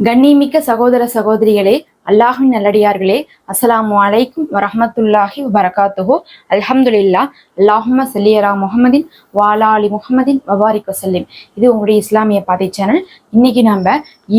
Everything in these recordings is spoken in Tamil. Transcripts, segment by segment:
கண்ணிமிக்க சகோதர சகோதரிகளே அல்லாஹின் நல்லடியார்களே அஸ்ஸலாமு அலைக்கும் வரமத்துல்லாஹி வரகாத்துஹோ அல்ஹம்துலில்லா அல்லாஹும சல்லியரா முகமதின் வாலாலி முகமதின் முஹம்மதின் வபாரிக் வசல்லிம் இது உங்களுடைய இஸ்லாமிய பாதை சேனல். இன்னைக்கு நம்ம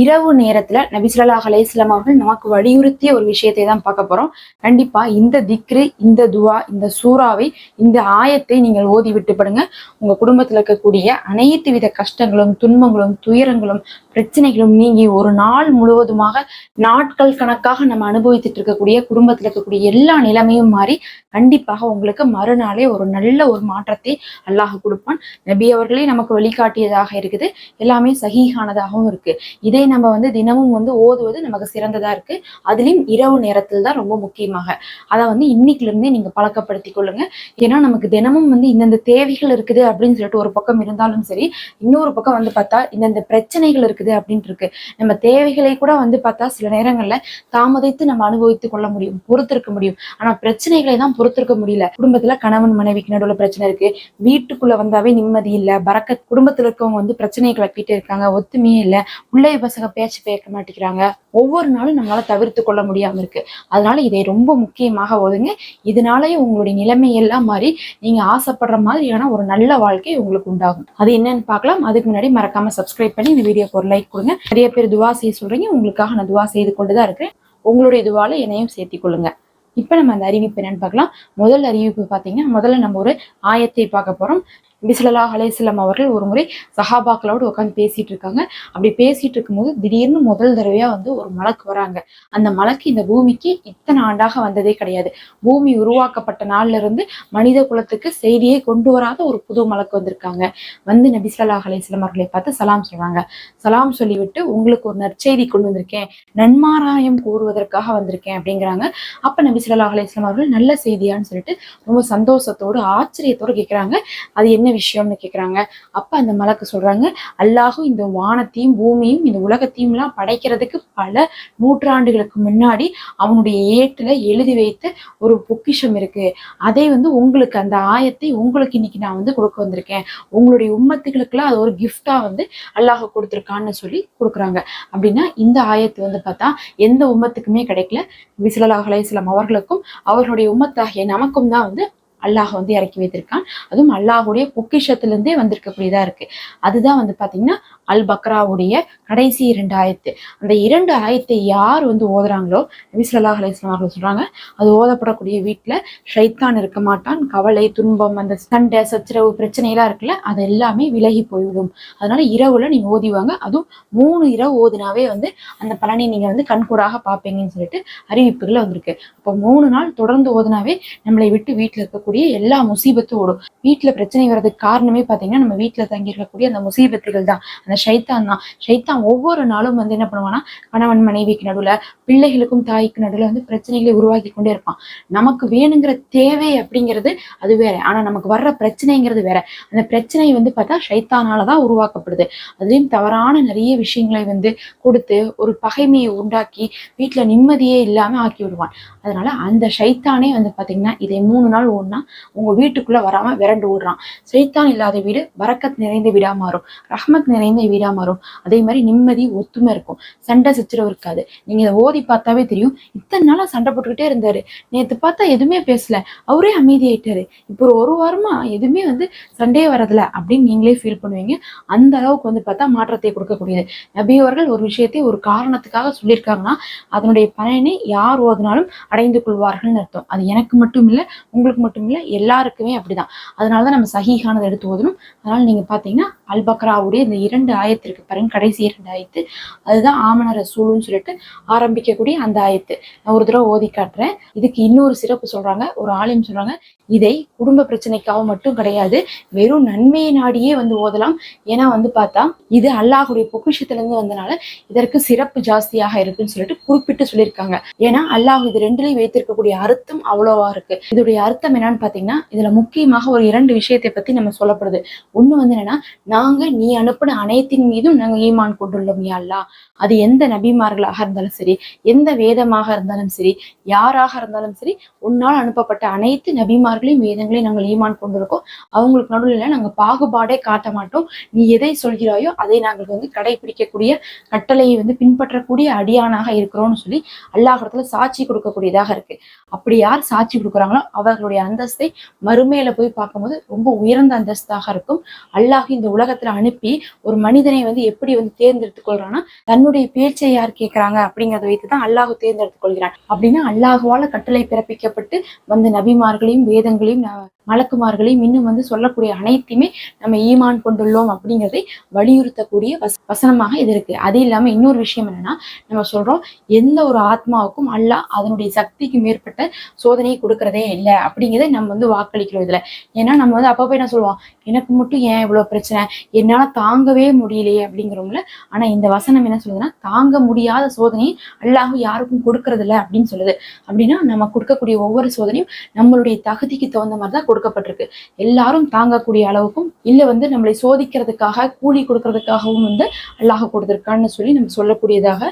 இரவு நேரத்துல நபிசுல்லா ஸல்லல்லாஹு அவர்கள் நமக்கு வலியுறுத்திய ஒரு விஷயத்தை தான் பார்க்க போறோம். கண்டிப்பா இந்த திக்ரு இந்த துவா இந்த சூறாவை இந்த ஆயத்தை நீங்கள் ஓதி விட்டுப்படுங்க உங்க குடும்பத்துல இருக்கக்கூடிய அனைத்து வித கஷ்டங்களும் துன்பங்களும் துயரங்களும் பிரச்சனைகளும் நீங்கி ஒரு நாள் முழுவதுமாக நாட்கள் கணக்கு கணக்காக நம்ம அனுபவித்துட்டு இருக்கக்கூடிய குடும்பத்தில் இருக்கக்கூடிய எல்லா நிலைமையும் மாறி கண்டிப்பாக உங்களுக்கு மறுநாளே ஒரு நல்ல ஒரு மாற்றத்தை அல்லாஹ் கொடுப்பான். நபி அவர்களே நமக்கு வழிகாட்டியதாக இருக்குது. எல்லாமே சகிகானதாகவும் இருக்கு. இதை நம்ம வந்து தினமும் வந்து ஓதுவது நமக்கு சிறந்ததா இருக்கு. அதுலயும் இரவு நேரத்தில் தான் ரொம்ப முக்கியமாக. அதை வந்து இன்னைக்குல இருந்தே நீங்க பழக்கப்படுத்திக் கொள்ளுங்க. ஏன்னா நமக்கு தினமும் வந்து இந்தந்த தேவைகள் இருக்குது அப்படின்னு சொல்லிட்டு ஒரு பக்கம் இருந்தாலும் சரி இன்னொரு பக்கம் வந்து பார்த்தா இந்தந்த பிரச்சனைகள் இருக்குது அப்படின்ட்டு இருக்கு. நம்ம தேவைகளை கூட வந்து பார்த்தா சில நேரங்கள்ல தாமதித்து நம்ம அனுபவித்துக் கொள்ள முடியும் பொறுத்திருக்க முடியும். ஆனா பிரச்சனைகளை தான் பொறுத்திருக்க முடியல. குடும்பத்துல கணவன் மனைவிக்கு நடுவுல பிரச்சனை இருக்கு. வீட்டுக்குள்ள வந்தாவே நிம்மதி இல்ல. பறக்க குடும்பத்துல இருக்கவங்க வந்து பிரச்சனையை கிளப்பிட்டு இருக்காங்க. ஒத்துமையே இல்ல. உள்ளே பசங்க பேச்சு பேக்க மாட்டேங்கிறாங்க. ஒவ்வொரு நாளும் நம்மளால தவிர்த்து கொள்ள முடியாம இருக்கு. அதனால இதை ரொம்ப முக்கியமாக ஒதுங்க. இதனாலேயே உங்களுடைய நிலைமை எல்லாம் மாறி நீங்க ஆசைப்படுற மாதிரியான ஒரு நல்ல வாழ்க்கை உங்களுக்கு உண்டாகும். அது என்னன்னு பார்க்கலாம். அதுக்கு முன்னாடி மறக்காம சப்ஸ்கிரைப் பண்ணி இந்த வீடியோக்கு ஒரு லைக் கொடுங்க. நிறைய பேர் துவா செய்ய சொல்றீங்க. உங்களுக்காக நான் துவா செய்து கொண்டுதான் இருக்கிறேன். உங்களுடைய இதுவால என்னையும் சேர்த்து கொள்ளுங்க. இப்ப நம்ம அந்த அறிவிப்பு என்னன்னு பார்க்கலாம். முதல் அறிவிப்பு பாத்தீங்கன்னா முதல்ல நம்ம ஒரு ஆயத்தை பார்க்க போறோம். பிஸ்லலாஹ் அலையம் அவர்கள் ஒரு முறை சஹாபாக்களோடு உட்காந்து பேசிட்டு இருக்காங்க. அப்படி பேசிட்டு இருக்கும்போது திடீர்னு முதல் தடவையா வந்து ஒரு மலக்கு வராங்க. அந்த மலக்கு இந்த பூமிக்கு இத்தனை ஆண்டாக வந்ததே கிடையாது. பூமி உருவாக்கப்பட்ட நாள்ல இருந்து மனித குலத்துக்கு செய்தியை கொண்டு வராத ஒரு புது மலக்கு வந்திருக்காங்க. வந்து நபி ஸல்லல்லாஹு அலைஹி அவர்களை பார்த்து சலாம் சொல்றாங்க. சலாம் சொல்லிவிட்டு உங்களுக்கு ஒரு நற்செய்தி கொண்டு வந்திருக்கேன். நன்மாராயம் கூறுவதற்காக வந்திருக்கேன் அப்படிங்கிறாங்க. அப்ப நபி ஸல்லல்லாஹு அவர்கள் நல்ல செய்தியான்னு சொல்லிட்டு ரொம்ப சந்தோஷத்தோடு ஆச்சரியத்தோடு கேட்கிறாங்க அது என்ன என்ன விஷயம்னு கேட்குறாங்க அப்போ அந்த மலக்கு சொல்றாங்க அல்லாஹும் இந்த வானத்தையும் பூமியும் இந்த உலகத்தையும் எல்லாம் படைக்கிறதுக்கு பல நூற்றாண்டுகளுக்கு முன்னாடி அவனுடைய ஏட்டில் எழுதி வைத்த ஒரு பொக்கிஷம் இருக்கு. அதை வந்து உங்களுக்கு அந்த ஆயத்தை உங்களுக்கு இன்னைக்கு நான் வந்து கொடுக்க வந்திருக்கேன். உங்களுடைய உம்மத்துகளுக்கெல்லாம் அது ஒரு கிஃப்டாக வந்து அல்லாஹ் கொடுத்துருக்கான்னு சொல்லி கொடுக்குறாங்க. அப்படின்னா இந்த ஆயத்து வந்து பார்த்தா எந்த உம்மத்துக்குமே கிடைக்கல. விசலாஹ் சிலம் அவர்களுக்கும் அவர்களுடைய உம்மத்தாகிய நமக்கும் தான் வந்து அல்லாஹ் வந்து இறக்கி வைத்திருக்கான். அதுவும் அல்லாஹுடைய பொக்கிஷத்துலேருந்தே வந்திருக்கக்கூடியதா இருக்கு. அதுதான் வந்து பார்த்திங்கன்னா அல் பக்ராவுடைய கடைசி இரண்டு ஆயத்து. அந்த இரண்டு ஆயத்தை யார் வந்து ஓதுறாங்களோ நபி ஸல்லல்லாஹு அவர்கள் சொல்றாங்க அது ஓதப்படக்கூடிய வீட்டில் ஷைத்தான் இருக்க மாட்டான். கவலை துன்பம் அந்த சண்டை சச்சரவு பிரச்சனை எல்லாம் இருக்குல்ல அது எல்லாமே விலகி போய்விடும். அதனால இரவுல நீங்க ஓதிவாங்க அதுவும் மூணு இரவு ஓதினாவே வந்து அந்த பலனை நீங்க வந்து கண்கூடாக பார்ப்பீங்கன்னு சொல்லிட்டு அறிவிப்புகள் வந்திருக்கு. அப்போ மூணு நாள் தொடர்ந்து ஓதுனாவே நம்மளை விட்டு வீட்டில் இருக்கக்கூடிய எல்லா முசீபத்தும் ஓடும் வீட்டில் பிரச்சனை வர்றதுக்கு காரணமே பார்த்தீங்கன்னா நம்ம வீட்டில் தங்கி இருக்கக்கூடிய அந்த முசீபத்துகள் தான். அந்த ஷைத்தான் தான். ஷைத்தான் ஒவ்வொரு நாளும் வந்து என்ன பண்ணுவான்னா கணவன் மனைவிக்கு நடுவில் பிள்ளைகளுக்கும் தாய்க்கு நடுவில் வந்து பிரச்சனைகளை உருவாக்கி கொண்டே இருப்பான். நமக்கு வேணுங்கிற தேவை அப்படிங்கிறது அது வேற. ஆனா நமக்கு வர்ற பிரச்சனைங்கிறது வேற. அந்த பிரச்சனை வந்து பார்த்தா ஷைத்தானால தான் உருவாக்கப்படுது. அதுலயும் தவறான நிறைய விஷயங்களை வந்து கொடுத்து ஒரு பகைமையை உண்டாக்கி வீட்டுல நிம்மதியே இல்லாம ஆக்கி விடுவான். அதனால அந்த ஷைத்தானே வந்து பாத்தீங்கன்னா இதை மூணு நாள் ஓடுனா உங்க வீட்டுக்குள்ள வராம விரண்டு ஓடுறான். சைத்தான் இல்லாத வீடு வரக்கத் நிறைந்த வீடா மாறும். ரஹ்மத் நிறைந்த வீடா மாறும் அதே மாதிரி நிம்மதி ஒத்துமை இருக்கும். சண்டை சச்சரவு இருக்காது. நீங்க இதை ஓதி பார்த்தாவே தெரியும். இத்தனை நாளா சண்டை போட்டுக்கிட்டே இருந்தாரு. நேற்று பார்த்தா எதுவுமே பேசல. அவரே அமைதியாயிட்டாரு. இப்போ ஒரு ஒரு வாரமா எதுவுமே வந்து சண்டையே வரதில்ல அப்படின்னு நீங்களே ஃபீல் பண்ணுவீங்க. அந்த அளவுக்கு வந்து பார்த்தா மாற்றத்தை கொடுக்கக்கூடியது. நபி அவர்கள் ஒரு விஷயத்தை ஒரு காரணத்துக்காக சொல்லியிருக்காங்கன்னா அதனுடைய பலனை யார் ஓதினாலும் அடைந்து கொள்வார்கள்னு அர்த்தம். அது எனக்கு மட்டும் இல்லை உங்களுக்கு மட்டும் இல்லை எல்லாருக்குமே அப்படிதான். அதனால தான் நம்ம சஹீஹானதை எடுத்து ஓதணும். அதனால நீங்க பாத்தீங்கன்னா அல்பக்ராவுடைய இந்த இரண்டு ஆயத்திற்கு பாருங்க கடைசி இரண்டு ஆயத்து. அதுதான் ஆமன ரசூலுன்னு சொல்லிட்டு ஆரம்பிக்கக்கூடிய அந்த ஆயத்து. நான் ஒரு தடவை ஓதி காட்டுறேன். இதுக்கு இன்னொரு சிறப்பு சொல்றாங்க. ஒரு ஆலயம் சொல்றாங்க. இதை குடும்ப பிரச்சனைக்காக மட்டும் கிடையாது வெறும் நன்மையை நாடியே வந்து ஓதலாம். ஏன்னா வந்து பார்த்தா இது அல்லாஹுடைய பொக்கிஷத்திலிருந்து வந்தனால இதற்கு சிறப்பு ஜாஸ்தியாக இருக்குன்னு சொல்லிட்டு குறிப்பிட்டு சொல்லியிருக்காங்க. ஏன்னா அல்லாஹ் இது ரெண்டுலையும் வைத்திருக்கக்கூடிய அர்த்தம் அவ்வளோவா இருக்கு. இதோடைய அர்த்தம் என்னன்னு பாத்தீங்கன்னா இதுல முக்கியமாக ஒரு இரண்டு விஷயத்தை பத்தி நம்ம சொல்லப்படுது. ஒண்ணு வந்து என்னன்னா நாங்க நீ அனுப்பின அனைத்து அனைத்தின் மீதும் நாங்கள் ஈமான் கொண்டுள்ளோம் யாழ்லா அது எந்த நபிமார்களாக இருந்தாலும் சரி எந்த வேதமாக இருந்தாலும் சரி யாராக இருந்தாலும் சரி உன்னால் அனுப்பப்பட்ட அனைத்து நபிமார்களையும் வேதங்களையும் நாங்கள் ஈமான் கொண்டிருக்கோம். அவங்களுக்கு நடுவில் நாங்கள் பாகுபாடே காட்ட மாட்டோம். நீ எதை சொல்கிறாயோ அதை நாங்கள் வந்து கடைபிடிக்கக்கூடிய கட்டளையை வந்து பின்பற்றக்கூடிய அடியானாக இருக்கிறோம்னு சொல்லி அல்லாஹிடத்துல சாட்சி கொடுக்கக்கூடியதாக இருக்கு. அப்படி யார் சாட்சி கொடுக்குறாங்களோ அவர்களுடைய அந்தஸ்தை மறுமையில போய் பார்க்கும்போது ரொம்ப உயர்ந்த அந்தஸ்தாக இருக்கும். அல்லாஹ் இந்த உலகத்துல அனுப்பி ஒரு மனித மனிதனை வந்து எப்படி வந்து தேர்ந்தெடுத்துக் கொள்றான்னா தன்னுடைய பேச்சை யார் கேட்கிறாங்க அப்படிங்கறத வைத்து தான் அல்லாஹ் தேர்ந்தெடுத்துக் கொள்கிறான் அப்படின்னா அல்லாஹுவால கட்டளை பிறப்பிக்கப்பட்டு வந்த நபிமார்களையும் வேதங்களையும் மலக்குமார்களையும் இன்னும் வந்து சொல்லக்கூடிய அனைத்தையுமே நம்ம ஈமான் கொண்டுள்ளோம் அப்படிங்கிறதை வலியுறுத்தக்கூடிய வச- வசனமாக இது இருக்கு. அது இல்லாம இன்னொரு விஷயம் என்னன்னா நம்ம சொல்றோம் எந்த ஒரு ஆத்மாவுக்கும் அல்லாஹ் அதனுடைய சக்திக்கு மேற்பட்ட சோதனையை கொடுக்கறதே இல்லை அப்படிங்கிறத நம்ம வந்து வாக்களிக்கிறோம் இதுல. ஏன்னா நம்ம வந்து அப்பப்போ என்ன சொல்லுவோம் எனக்கு மட்டும் ஏன் இவ்வளவு பிரச்சனை? என்னால தாங்கவே முடியலையே அப்படிங்கிறோம்ல. ஆனா இந்த வசனம் என்ன சொல்லுதுன்னா தாங்க முடியாத சோதனையை அல்லாஹ் யாருக்கும் கொடுக்கறதில்ல அப்படின்னு சொல்லுது. அப்படின்னா நம்ம கொடுக்கக்கூடிய ஒவ்வொரு சோதனையும் நம்மளுடைய தகுதிக்கு தகுந்த மாதிரி தான் கொடுக்கப்பட்டிருக்கு. எல்லாரும் தாங்கக்கூடிய அளவுக்கும் இல்ல வந்து நம்மளை சோதிக்கிறதுக்காக கூலி கொடுக்கறதுக்காகவும் வந்து அல்லாஹ் கொடுத்துருக்கான்னு சொல்லி நம்ம சொல்லக்கூடியதாக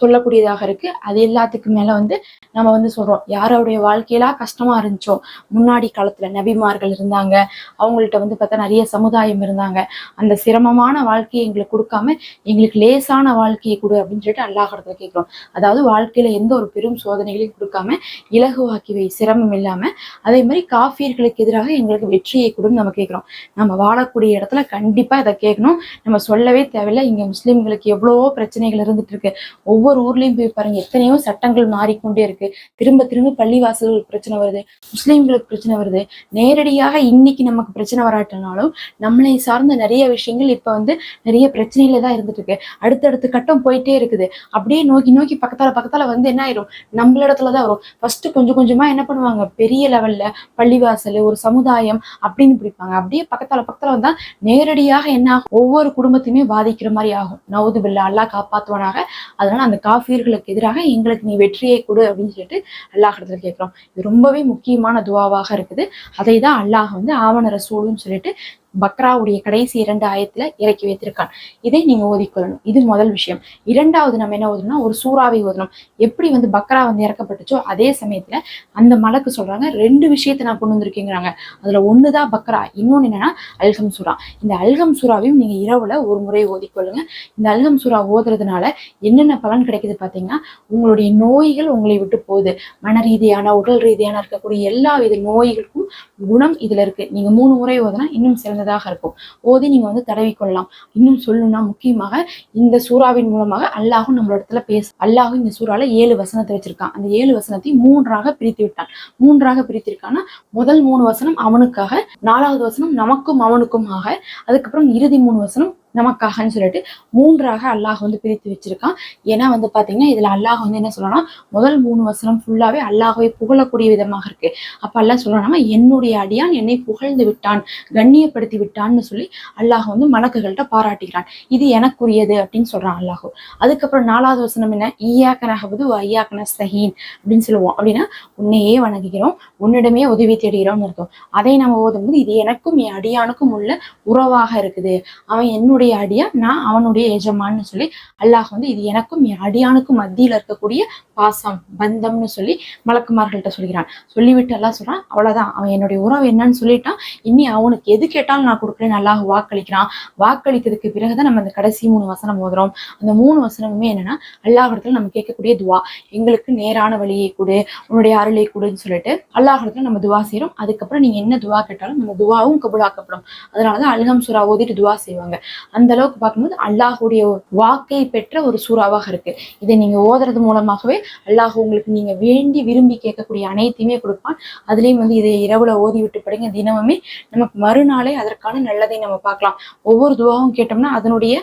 சொல்லக்கூடியதாக இருக்கு. அது எல்லாத்துக்கும் மேல வந்து நம்ம வந்து சொல்றோம் யாரோடைய வாழ்க்கையெல்லாம் கஷ்டமா இருந்துச்சோ முன்னாடி காலத்துல நபிமார்கள் இருந்தாங்க அவங்கள்ட்ட வந்து பார்த்தா நிறைய சமுதாயம் இருந்தாங்க. அந்த சிரமமான வாழ்க்கையை எங்களுக்கு கொடுக்காம எங்களுக்கு லேசான வாழ்க்கையை கொடு அப்படின்னு சொல்லிட்டு அல்லாஹ் கேட்கிறோம். அதாவது வாழ்க்கையில எந்த ஒரு பெரும் சோதனைகளையும் கொடுக்காம இலகுவாக்கி வை சிரமம் இல்லாம அதே மாதிரி காஃபியர்களுக்கு எதிராக எங்களுக்கு வெற்றியை கொடுன்னு நம்ம கேட்கிறோம். நம்ம வாழக்கூடிய இடத்துல கண்டிப்பா இதை கேட்கணும். நம்ம சொல்லவே தேவையில்லை. இங்க முஸ்லீம்களுக்கு எவ்வளவோ பிரச்சனைகள் இருந்துட்டு இருக்கு. ஒவ்வொரு ஒவ்வொரு ஊர்லயும் போய் பாருங்க எத்தனையோ சட்டங்கள் மாறிக்கொண்டே இருக்கு. திரும்ப திரும்ப பள்ளிவாசல்களுக்கு பிரச்சனை வருது முஸ்லீம்களுக்கு பிரச்சனை வருது. நேரடியாக இன்னைக்கு நமக்கு பிரச்சனை வராட்டினாலும் நம்மளை சார்ந்த நிறைய விஷயங்கள் இப்ப வந்து நிறைய பிரச்சனையில தான் இருந்துட்டு இருக்கு. அடுத்தடுத்த கட்டம் போயிட்டே இருக்குது. அப்படியே நோக்கி நோக்கி பக்கத்தால பக்கத்தால வந்து என்ன ஆயிரும்? நம்மளிடத்துல தான் வரும். ஃபர்ஸ்ட் கொஞ்சம் கொஞ்சமா என்ன பண்ணுவாங்க? பெரிய லெவல்ல பள்ளிவாசல் ஒரு சமுதாயம் அப்படின்னு பிடிப்பாங்க. அப்படியே பக்கத்தால பக்கத்துல வந்தா நேரடியாக என்ன ஆகும்? ஒவ்வொரு குடும்பத்தையுமே பாதிக்கிற மாதிரி ஆகும். நவுது பில்லா அல்லா காப்பாத்துவானாக. அதனால அந்த காஃபியர்களுக்கு எதிராக எங்களுக்கு நீ வெற்றியை கொடு அப்படின்னு சொல்லிட்டு அல்லாஹ் இடத்துல கேட்குறோம். இது ரொம்பவே முக்கியமான துவாவாக இருக்குது. அதை தான் அல்லாஹ் வந்து ஆவண ரசூலுன்னு சொல்லிட்டு பக்ராவுடைய கடைசி இரண்டு ஆயத்துல இறக்கி வைத்திருக்கான். இதை நீங்க ஓதிக்கொள்ளணும். இது முதல் விஷயம். இரண்டாவது நம்ம என்ன ஓதணும்னா ஒரு சூறாவை ஓதணும். எப்படி வந்து பக்ரா வந்து இறக்கப்பட்டுச்சோ அதே சமயத்துல அந்த மலக்கு சொல்றாங்க ரெண்டு விஷயத்தை நான் கொண்டு வந்திருக்கேங்கிறாங்க. அதுல ஒண்ணுதான் பக்ரா இன்னொன்னு என்னன்னா அல்கம் சூரா இந்த அல்கம் சூறாவையும் நீங்க இரவுல ஒரு முறை ஓதிக்கொள்ளுங்க. இந்த அல்கம் சூறா ஓதுறதுனால என்னென்ன பலன் கிடைக்குது பாத்தீங்கன்னா உங்களுடைய நோய்கள் உங்களை விட்டு போகுது. மன ரீதியான உடல் ரீதியான இருக்கக்கூடிய எல்லா வித நோய்களுக்கும் குணம் இதுல இருக்கு. நீங்க மூணு முறை ஓதுனா இன்னும் சிறந்ததாக இருக்கும். ஓதி நீங்க வந்து தடவிக்கொள்ளலாம் இன்னும் சொல்லணும்னா முக்கியமாக இந்த சூறாவின் மூலமாக அல்லாஹும் நம்மளோட இடத்துல பேச அல்லாஹும் இந்த சூறால ஏழு வசனத்தை வச்சிருக்கான். அந்த ஏழு வசனத்தை மூன்றாக பிரித்து விட்டான். மூன்றாக பிரித்திருக்கான்னா முதல் மூணு வசனம் அவனுக்காக நாலாவது வசனம் நமக்கும் அவனுக்குமாக அதுக்கப்புறம் இறுதி மூணு வசனம் நமக்காகன்னு சொல்லிட்டு மூன்றாக அல்லாஹ் வந்து பிரித்து வச்சிருக்கான். ஏன்னா வந்து பாத்தீங்கன்னா இதுல அல்லாஹ் வந்து என்ன சொல்லணும்னா முதல் மூணு வசனம் ஃபுல்லாவே அல்லாஹ்வை புகழக்கூடிய விதமாக இருக்கு. அப்ப அல்லாஹ் சொல்லணும்னா என்னுடைய அடியான் என்னை புகழ்ந்து விட்டான் கண்ணியப்படுத்தி விட்டான்னு சொல்லி அல்லாஹ் வந்து மலக்குகள்கிட்ட பாராட்டுகிறான். இது எனக்குரியது அப்படின்னு சொல்றான் அல்லாஹ். அதுக்கப்புறம் நாலாவது வசனம் என்ன? ஈயாக்கனாகவது ஐயாக்கன ஐயாக்க அப்படின்னு சொல்லுவோம். அப்படின்னா உன்னையே வணங்குகிறோம் உன்னிடமே உதவி தேடுகிறோம்னு இருக்கும் அதை நம்ம ஓதும்போது இது எனக்கும் என் அடியானுக்கும் உள்ள உறவாக இருக்குது. அவன் என்னுடைய அடியா? நான் அவனுடைய எஜமான்னு சொல்லி அல்லாஹ் வந்து இது எனக்கும் என் அடியானுக்கும் மத்தியில் இருக்கக்கூடிய பாசம் பந்தம்னு சொல்லி மலக்குமார்கள்ட்ட சொல்கிறான். சொல்லிவிட்டு எல்லாம் சொல்கிறான் அவ்வளோதான் அவன் என்னுடைய உறவு என்னன்னு சொல்லிட்டான். இனி அவனுக்கு எது கேட்டாலும் நான் கொடுக்குறேன். அல்லாஹ் வாக்களிக்கிறான். வாக்களித்ததுக்கு பிறகுதான் நம்ம அந்த கடைசி மூணு வசனம் ஓதுறோம். அந்த மூணு வசனமுமே என்னன்னா அல்லாஹிடத்துல நம்ம கேட்கக்கூடிய துவா. எங்களுக்கு நேரான வழியை கொடு உன்னுடைய அருளை கொடுன்னு சொல்லிட்டு அல்லாஹிடத்துல நம்ம துவா செய்கிறோம் அதுக்கப்புறம் நீங்கள் என்ன துவா கேட்டாலும் நம்ம துவாவும் கபுலாக்கப்படும். அதனால தான் அல்ஹம் சுரா ஓதிட்டு துவா செய்வாங்க. அந்த அளவுக்கு பார்க்கும்போது அல்லாஹுடைய வாக்கை பெற்ற ஒரு சூறாவாக இருக்கு. இதை நீங்க ஓதுறது மூலமாகவே அல்லாஹ் உங்களுக்கு நீங்க வேண்டி விரும்பி கேட்கக்கூடிய அனைத்தையுமே கொடுப்பான். அதுலயும் வந்து இதை இரவுல ஓதி விட்டு படுங்க. தினமுமே நமக்கு மறுநாளே அதற்கான நல்லதை நம்ம பார்க்கலாம். ஒவ்வொரு துவாவும் கேட்டோம்னா அதனுடைய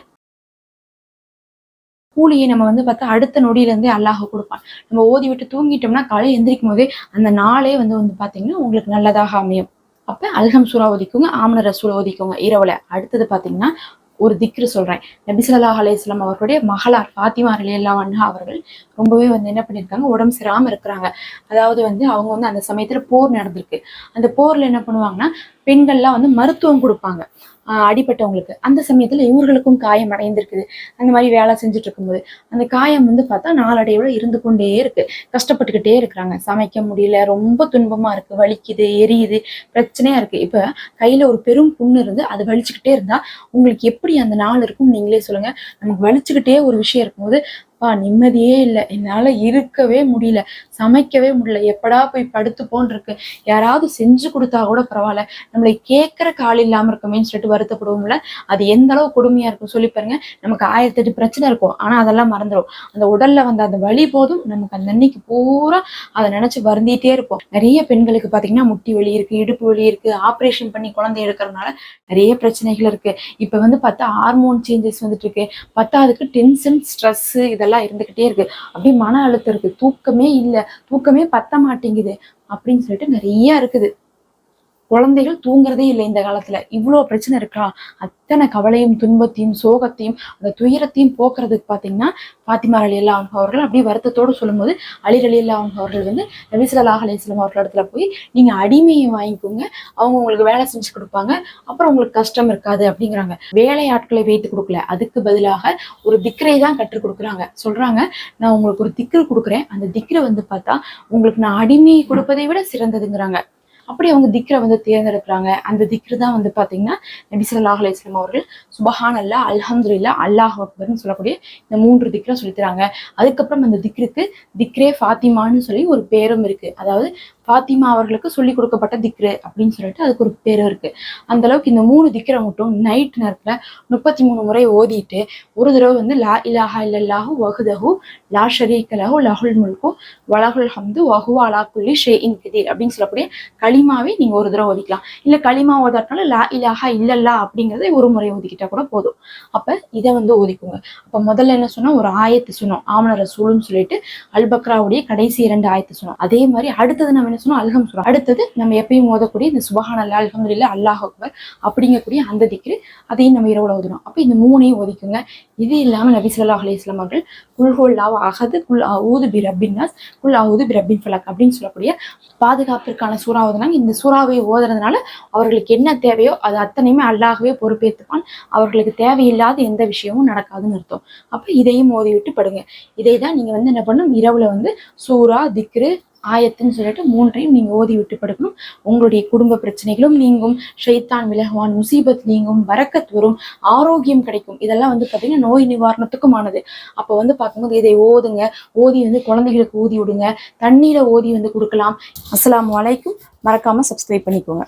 கூலியை நம்ம வந்து பார்த்தா அடுத்த நொடியில இருந்தே அல்லாஹ் கொடுப்பான். நம்ம ஓதி விட்டு தூங்கிட்டோம்னா காலையில் எந்திரிக்கும் போதே அந்த நாளே வந்து வந்து பாத்தீங்கன்னா உங்களுக்கு நல்லதாக அமையும். அப்ப அல்ஹம் சூறா ஒதிக்குங்க ஆமன ரசூலை ஒதிக்குங்க இரவுல. அடுத்தது பாத்தீங்கன்னா ஒரு திக்ரு சொல்றேன். நபி ஸல்லல்லாஹு அலைஹி அவர்களுடைய மகளார் ஃபாத்திமா ரலியல்லாஹு அண்ணா அவர்கள் ரொம்பவே வந்து என்ன பண்ணியிருக்காங்க உடம்பு சரியாம இருக்கிறாங்க. அதாவது வந்து அவங்க வந்து அந்த சமயத்துல போர் நடந்திருக்கு. அந்த போர்ல என்ன பண்ணுவாங்கன்னா பெண்கள்லாம் வந்து மருத்துவம் கொடுப்பாங்க. அடிபட்டவங்களுக்கு. அந்த சமயத்துல இவர்களுக்கும் காயம் அடைந்திருக்குது. அந்த மாதிரி வேலை செஞ்சுட்டு இருக்கும்போது அந்த காயம் வந்து பார்த்தா நாளடைவுல இருந்து கொண்டே இருக்கு. கஷ்டப்பட்டுக்கிட்டே இருக்கிறாங்க. சமைக்க முடியல. ரொம்ப துன்பமா இருக்கு. வலிக்குது எரியுது. பிரச்சனையா இருக்கு. இப்ப கையில ஒரு பெரும் புண்ணு இருந்து அது வலிச்சுக்கிட்டே இருந்தா உங்களுக்கு எப்படி அந்த நாள் இருக்கும் நீங்களே சொல்லுங்க. நமக்கு வலிச்சுக்கிட்டே ஒரு விஷயம் இருக்கும்போது அப்பா நிம்மதியே இல்லை. என்னால் இருக்கவே முடியல. சமைக்கவே முடியல. எப்படா போய் படுத்துப்போன் இருக்கு யாராவது செஞ்சு கொடுத்தா கூட பரவாயில்ல. நம்மளை கேட்குற கால் இல்லாமல் இருக்குமேன்னு சொல்லிட்டு வருத்தப்படுவோம்ல. அது எந்த அளவு கொடுமையா இருக்கும் சொல்லி பாருங்க. நமக்கு ஆயிரத்தெட்டு பிரச்சனை இருக்கும். ஆனால் அதெல்லாம் மறந்துடும் அந்த உடல்ல வந்த அந்த வலி போதும். நமக்கு அந்த அன்னைக்கு பூரா அதை நினைச்சு வருந்திட்டே இருப்போம். நிறைய பெண்களுக்கு பார்த்தீங்கன்னா முட்டி வலி இருக்கு இடுப்பு வலி இருக்கு ஆப்ரேஷன் பண்ணி குழந்தை எடுக்கிறதுனால நிறைய பிரச்சனைகள் இருக்கு. இப்போ வந்து பார்த்தா ஹார்மோன் சேஞ்சஸ் வந்துட்டு இருக்கு. பத்தாவதுக்கு டென்ஷன் ஸ்ட்ரெஸ் இதெல்லாம் இருந்துகிட்டே இருக்கு. அப்படியே மன அழுத்தம் இருக்கு. தூக்கமே இல்லை. தூக்கமே பத்த மாட்டேங்குது. அப்படின்னு சொல்லிட்டு நிறைய இருக்குது. குழந்தைகள் தூங்குறதே இல்லை இந்த காலத்துல. இவ்வளோ பிரச்சனை இருக்கா? அத்தனை கவலையும் துன்பத்தையும் சோகத்தையும் அந்த துயரத்தையும் போக்குறதுக்கு பார்த்தீங்கன்னா பாத்திமா அலி அல்லா அவர்கள் அப்படியே வருத்தத்தோடு சொல்லும்போது அலிர் அலி அல்லா அவர்கள் வந்து நபிசல்லாஹ் அலிஸ்லாம் அவர்கள் இடத்துல போய் நீங்க அடிமையை வாங்கிக்கோங்க. அவங்க உங்களுக்கு வேலை செஞ்சு கொடுப்பாங்க. அப்புறம் உங்களுக்கு கஷ்டம் இருக்காது அப்படிங்கிறாங்க. வேலையாட்களை வைத்து கொடுக்கல. அதுக்கு பதிலாக ஒரு திக்ரை தான் கற்றுக் கொடுக்குறாங்க. சொல்றாங்க நான் உங்களுக்கு ஒரு திக்ரு கொடுக்குறேன். அந்த திக்கரை வந்து பார்த்தா உங்களுக்கு நான் அடிமையை கொடுப்பதை விட சிறந்ததுங்கிறாங்க. அப்படி அவங்க திக்ரை வந்து தேர்ந்தெடுக்கிறாங்க. அந்த திக்ரு தான் வந்து பார்த்தீங்கன்னா நபி ஸல்லல்லாஹு அவர்கள் சுபஹான் அல்லா அல்ஹம்துலில்லா அல்லாஹ் அக்பர்னு சொல்லக்கூடிய இந்த மூன்று திக்ரை சொல்லித்தராங்க. அதுக்கப்புறம் அந்த திக்ருக்கு திக்ரே ஃபாத்திமான்னு சொல்லி ஒரு பேரும் இருக்கு. அதாவது ஃபாத்திமா அவர்களுக்கு சொல்லி கொடுக்கப்பட்ட திக்ரு அப்படின்னு சொல்லிட்டு அதுக்கு ஒரு பேரும் இருக்கு. அந்த அளவுக்கு இந்த மூணு திக்ரை மட்டும் நைட் நேரத்துல முப்பத்தி மூணு முறை ஓதிட்டு ஒரு தடவை வந்து லா இலாஹா இல்லல்லாஹு வகுதஹு லா ஷரீக லஹுல் முல்கு வலகுல் ஹம்து வஹு அலா குல்லி ஷேஇன் கதீர் அப்படின்னு சொல்லக்கூடிய களிமாவே நீங்க ஒரு தடவை ஓதிக்கலாம். இல்ல களிமா ஓதாட்டினாலும் லா இலாஹா இல்லல்லா அப்படிங்கறத ஒரு முறை ஓதிக்கிட்டா கூட போதும். அப்ப இதை வந்து ஓதிக்குங்க. அப்ப முதல்ல என்ன சொன்னா ஒரு ஆயத்து சொன்னோம். ஆமன ரசூலுன்னு சொல்லிட்டு அல்பக்ராவுடைய கடைசி இரண்டு ஆயத்தை சொன்னோம். அதே மாதிரி அடுத்தது நம்ம என்ன சொன்னோம் அல்ஹம் சுரா அடுத்தது நம்ம எப்பயும் ஓதக்கூடிய இந்த சுபஹான் அல்லா அல்ஹம்துலில்லா அல்லாஹ் அக்பர் அப்படிங்கக்கூடிய அந்த திக்ரு அதையும் நம்ம இரவுல ஓதணும். அப்போ இந்த மூணையும் ஒதுக்குங்க இது இல்லாமல் நபி சொல்லா அலி இஸ்லாம் அவர்கள் குல்ஹுல்லாஹ் அகது குல் ஊது பி ரப்பின் நாஸ் குல் அவுது பி ரப்பின் ஃபலக் அப்படின்னு சொல்லக்கூடிய பாதுகாப்பிற்கான சூறா ஓதுனாங்க. இந்த சூறாவை ஓதுறதுனால அவர்களுக்கு என்ன தேவையோ அது அத்தனையுமே அல்லாகவே பொறுப்பேற்றுப்பான் அவர்களுக்கு தேவையில்லாத எந்த விஷயமும் நடக்காதுன்னு அர்த்தம். அப்போ இதையும் ஓதி விட்டு படுங்க. இதை தான் நீங்கள் வந்து என்ன பண்ணும்? இரவில் வந்து சூறா திக்ரு ஆயத்துன்னு சொல்லிட்டு மூன்றையும் நீங்க ஓதி விட்டு படுக்கணும். உங்களுடைய குடும்ப பிரச்சனைகளும் நீங்கும். ஷைத்தான் விலகுவான் முசீபத் நீங்கும். வரக்கத் வரும். ஆரோக்கியம் கிடைக்கும். இதெல்லாம் வந்து பாத்தீங்கன்னா நோய் நிவாரணத்துக்குமானது. அப்ப வந்து பார்க்கும்போது இதை ஓதுங்க. ஓதி வந்து குழந்தைகளுக்கு ஊதி விடுங்க தண்ணீரை ஓதி வந்து கொடுக்கலாம். அஸ்லாம் அலைக்கும். மறக்காம சப்ஸ்கிரைப் பண்ணிக்கோங்க.